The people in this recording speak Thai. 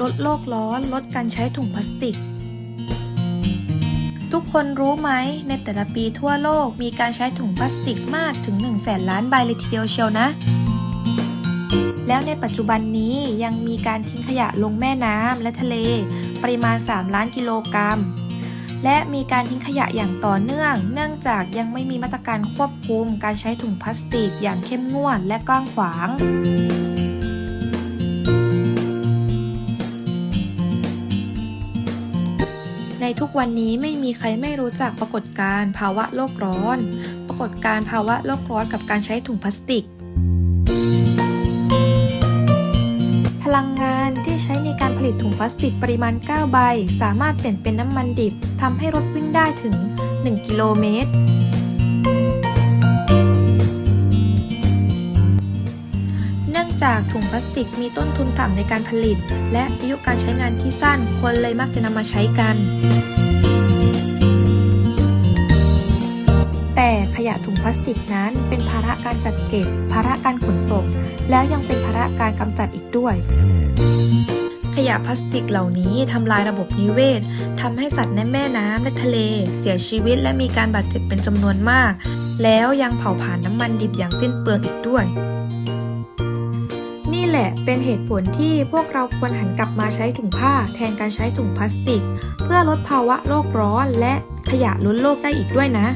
ลดโลกร้อน ลดการใช้ถุงพลาสติก ทุกคนรู้ไหม ในแต่ละปีทั่วโลกมีการใช้ถุงพลาสติกมากถึง1แสนล้านใบเลยทีเดียวเชียวนะ แล้วในปัจจุบันนี้ยังมีการทิ้งขยะลงแม่น้ำและทะเล ปริมาณ 3 ล้านกิโลกรัมและมีการทิ้งขยะอย่างต่อเนื่อง เนื่องจากยังไม่มีมาตรการควบคุมการใช้ถุงพลาสติกอย่างเข้มงวดและกว้างขวาง ในทุกวันนี้ไม่มีใครไม่รู้จักปรากฏการณ์ภาวะโลกร้อน ปรากฏการณ์ภาวะโลกร้อนกับการใช้ถุงพลาสติก พลังงานที่ใช้ในการผลิตถุงพลาสติกปริมาณ 9 ใบ สามารถเปลี่ยนเป็นน้ำมันดิบทำให้รถวิ่งได้ถึง 1 กิโลเมตร จากถุงพลาสติกมีต้นทุนต่ำในการผลิต และอายุการใช้งานที่สั้นคนเลยมักจะนำมาใช้กัน แต่ขยะถุงพลาสติกนั้นเป็นภาระการจัดเก็บ ภาระการขนส่งแล้วยังเป็นภาระการกำจัดอีกด้วยขยะพลาสติกเหล่านี้ทำลายระบบนิเวศทำให้สัตว์ในแม่น้ำและทะเล เสียชีวิตและมีการบาดเจ็บเป็นจำนวนมาก แล้วยังเผาผลาญน้ำมันดิบอย่างสิ้นเปลืองอีกด้วย แหละเป็นเหตุผลที่พวกเราควรหันกลับมาใช้ถุงผ้า แทนการใช้ถุงพลาสติก เพื่อลดภาวะโลกร้อนและขยะล้นโลกได้อีกด้วยนะ